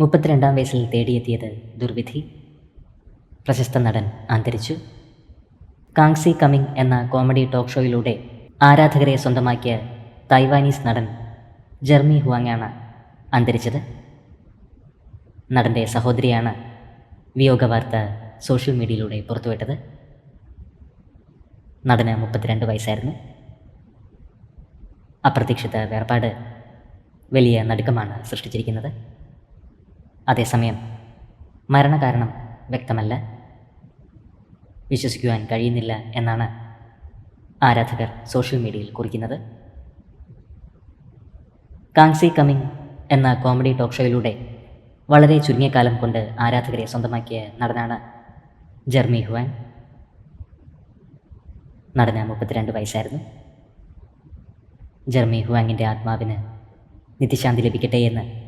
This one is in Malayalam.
മുപ്പത്തിരണ്ടാം വയസ്സിൽ തേടിയെത്തിയത് ദുർവിധി. പ്രശസ്ത നടൻ അന്തരിച്ചു. കാങ്സി കമ്മിങ് എന്ന കോമഡി ടോക്ക് ഷോയിലൂടെ ആരാധകരെ സ്വന്തമാക്കിയ തൈവാനീസ് നടൻ ജെർമി ഹുവാങ്ങാണ് അന്തരിച്ചത്. നടന്റെ സഹോദരിയാണ് വിയോഗ വാർത്ത സോഷ്യൽ മീഡിയയിലൂടെ പുറത്തുവിട്ടത്. നടന് മുപ്പത്തിരണ്ട് വയസ്സായിരുന്നു. അപ്രതീക്ഷിത വേർപാട് വലിയ നടുക്കമാണ് സൃഷ്ടിച്ചിരിക്കുന്നത്. അതേസമയം മരണകാരണം വ്യക്തമല്ല. വിശ്വസിക്കുവാൻ കഴിയുന്നില്ല എന്നാണ് ആരാധകർ സോഷ്യൽ മീഡിയയിൽ കുറിക്കുന്നത്. കാങ്സി കമ്മിങ് എന്ന കോമഡി ടോക്ക് ഷോയിലൂടെ വളരെ ചുരുങ്ങിയ കാലം കൊണ്ട് ആരാധകരെ സ്വന്തമാക്കിയ നടനാണ് ജെർമി ഹുവാൻ. നടന് മുപ്പത്തിരണ്ട് വയസ്സായിരുന്നു. ജെർമി ഹുവാങ്ങിന്റെ ആത്മാവിന് നിത്യശാന്തി ലഭിക്കട്ടെ എന്ന്